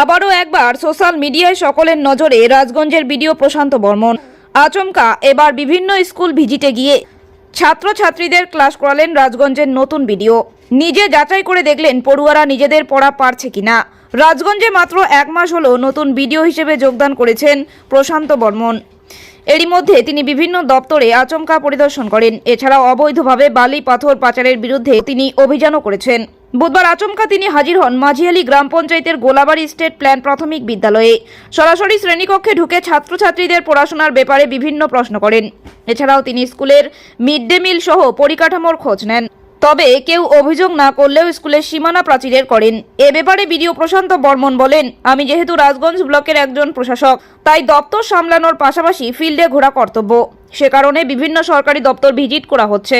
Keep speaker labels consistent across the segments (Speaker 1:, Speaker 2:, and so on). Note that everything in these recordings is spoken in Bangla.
Speaker 1: আবারও একবার সোশ্যাল মিডিয়ায় সকলের নজরে রাজগঞ্জের বিডিও প্রশান্ত বর্মন। আচমকা এবার বিভিন্ন স্কুল ভিজিটে গিয়ে ছাত্রছাত্রীদের ক্লাস করালেন রাজগঞ্জের নতুন ভিডিও নিজে যাচাই করে দেখলেন পড়ুয়ারা নিজেদের পড়া পারছে কিনা। রাজগঞ্জে মাত্র এক মাস হলো নতুন ভিডিও হিসেবে যোগদান করেছেন প্রশান্ত বর্মন। এরই মধ্যে তিনি বিভিন্ন দপ্তরে আচমকা পরিদর্শন করেন। এছাড়াও অবৈধভাবে বালি পাথর পাচারের বিরুদ্ধে তিনি অভিযানও করেছেন। বুধবার আচমকা তিনি হাজির হন মাঝিয়ালি গ্রাম পঞ্চায়েতের গোলাবাড়ি স্টেট প্ল্যান প্রাথমিক বিদ্যালয়ে। সরাসরি শ্রেণীকক্ষে ঢুকে ছাত্রছাত্রীদের পড়াশোনার ব্যাপারে বিভিন্ন প্রশ্ন করেন। এছাড়াও তিনি স্কুলের মিড ডে মিল সহ পরিকাঠামোর খোঁজ নেন। তবে কেউ অভিযোগ না করলেও স্কুলের সীমানা প্রাচীরের করেন। এ ব্যাপারে বিডিও প্রশান্ত বর্মন বলেন, আমি যেহেতু রাজগঞ্জ ব্লকের একজন প্রশাসক, তাই দপ্তর সামলানোর পাশাপাশি ফিল্ডে ঘোরা কর্তব্য। সে কারণে বিভিন্ন সরকারি দপ্তর ভিজিট করা হচ্ছে।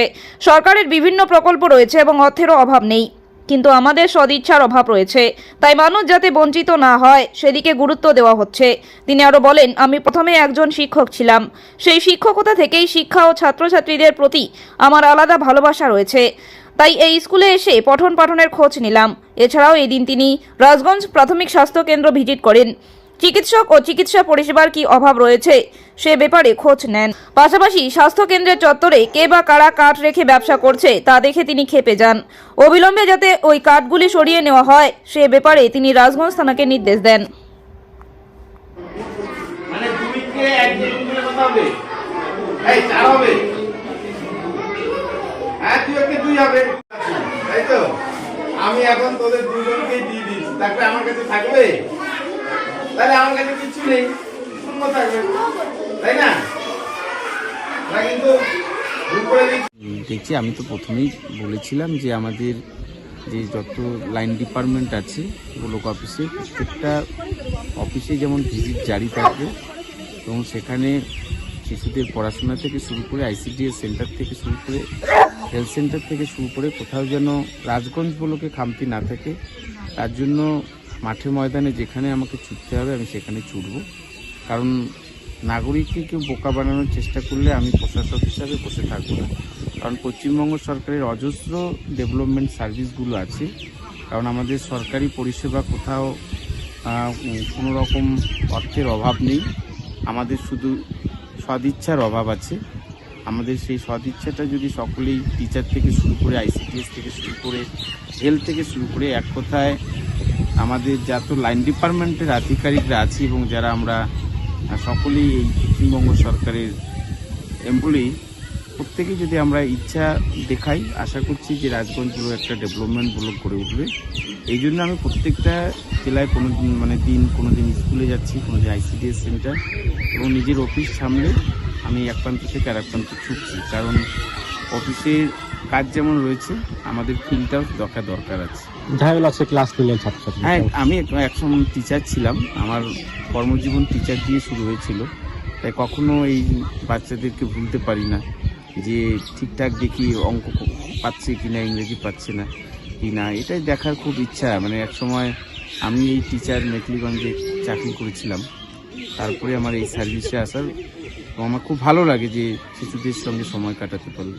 Speaker 1: সরকারের বিভিন্ন প্রকল্প রয়েছে এবং অর্থেরও অভাব নেই। কিন্তু আমাদের সদিচ্ছার অভাব রয়েছে। তাই মানুষ যাতে বঞ্চিত না হয়, সেদিকে গুরুত্ব দেওয়া হচ্ছে। তিনি আরও বলেন, আমি প্রথমে একজন শিক্ষক ছিলাম। সেই শিক্ষকতা থেকেই শিক্ষা ও ছাত্রছাত্রীদের প্রতি আমার আলাদা ভালোবাসা রয়েছে। তাই এই স্কুলে এসে পঠন পাঠনের খোঁজ নিলাম। এছাড়াও এদিন তিনি রাজগঞ্জ প্রাথমিক স্বাস্থ্য কেন্দ্র ভিজিট করেন। চিকিৎসক ও চিকিৎসা পরিষেবার কি অভাব রয়েছে? সে ব্যাপারে খোঁজ নেন। পাশাপাশি স্বাস্থ্য কেন্দ্রের চত্বরে কে বা কারা কাঠ রেখে ব্যবসা করছে, তা দেখে তিনি খেপে যান। অবিলম্বে যাতে ওই কাঠগুলি সরিয়ে নেওয়া হয়, সে ব্যাপারে তিনি রাজগঞ্জ থানাকে নির্দেশ দেন।
Speaker 2: মানে হ্যাঁ আমি এখন তোদের দুজনকেই দিয়ে দিচ্ছি। তারপরে আমার কাছে থাকবে? তাহলে আমার কাছে কিছু নেই। শূন্য থাকবে তাই না?
Speaker 3: দেখছি, আমি তো প্রথমেই বলেছিলাম যে আমাদের যে যত লাইন ডিপার্টমেন্ট আছে ব্লক অফিসে প্রত্যেকটা অফিসে যেমন ভিজিট জারি থাকবে, এবং সেখানে শিশুদের পড়াশোনা থেকে শুরু করে আইসিডিএস সেন্টার থেকে শুরু করে হেলথ সেন্টার থেকে শুরু করে কোথাও যেন রাজগঞ্জ ব্লকে খামতি না থাকে, তার জন্য মাঠে ময়দানে যেখানে আমাকে ছুটতে হবে, আমি সেখানে ছুটব। কারণ নাগরিককে কেউ বোকা বানানোর চেষ্টা করলে আমি প্রশাসক হিসাবে বসে থাকব না। কারণ পশ্চিমবঙ্গ সরকারের অজস্র ডেভেলপমেন্ট সার্ভিসগুলো আছে। কারণ আমাদের সরকারি পরিষেবা কোথাও কোনো রকম অর্থের অভাব নেই। আমাদের শুধু সদিচ্ছার অভাব আছে। আমাদের সেই সদিচ্ছাটা যদি সকলেই টিচার থেকে শুরু করে আইসিডিএস থেকে শুরু করে হেলথ থেকে শুরু করে, এক কথায় আমাদের যত লাইন ডিপার্টমেন্টের আধিকারিকরা আছি এবং যারা আমরা সকলেই এই পশ্চিমবঙ্গ সরকারের এমপ্লয়ি প্রত্যেকেই যদি আমরা ইচ্ছা দেখাই, আশা করছি যে রাজগঞ্জ একটা ডেভেলপমেন্ট ব্লক গড়ে উঠবে। এই জন্য আমি প্রত্যেকটা জেলায় কোনো দিন মানে দিন, কোনো দিন স্কুলে যাচ্ছি, কোনো দিন আইসিডিএস সেন্টার এবং নিজের অফিস সামলে আমি এক প্রান্ত থেকে আর এক প্রান্ত ছুটছি। কারণ অফিসের কাজ যেমন রয়েছে আমাদের ফিল্ডটাও দরকার দরকার আছে।
Speaker 4: ঝামেলা আছে ক্লাস নিলেন ছাত্রছাত্রী।
Speaker 3: হ্যাঁ আমি এক- একসময় টিচার ছিলাম আমার কর্মজীবন টিচার দিয়ে শুরু হয়েছিল। তাই কখনো এই বাচ্চাদেরকে ভুলতে পারি না যে ঠিকঠাক দেখি অঙ্ক পাচ্ছে কি না ইংরেজি পাচ্ছে না কি না এটাই দেখার খুব ইচ্ছা। মানে এক সময় আমি এই টিচার মেকলিগঞ্জে চাকরি করেছিলাম। তারপরে আমার এই সার্ভিসে আসার আমার খুব ভালো লাগে যে শিশুদের সঙ্গে সময় কাটাতে পারলে।